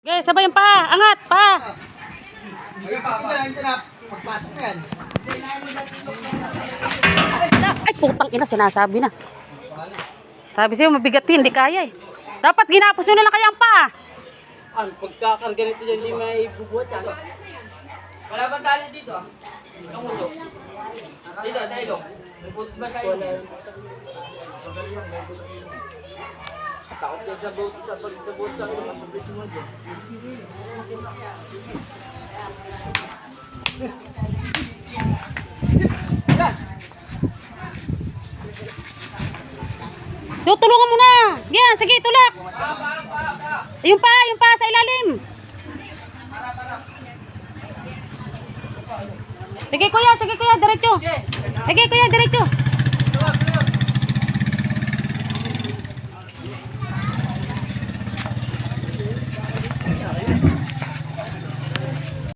Okay, sabay yung pa. Angat, pa. Ito lang sarap. Pagpasok yan. Ay, putang ina, sinasabi na. Sabi sa'yo, mabigat yun, hindi kaya eh. Dapat ginapos nyo na lang kaya ang pa. Ang pagkakarga nito dyan, hindi may bubuhat yan. Wala ba tali dito? Ang ulo. Dito, sa ilong. May butas ba sa ilong? Takot yan sa butas sa pag sa butas sa. Ang mabilis mo dyan. Tutulungan mo na. Yan, sige, tulak. Yung pa, yung pa sa ilalim. Sige kuya, sige kuya, diretso. Sige kuya, diretso.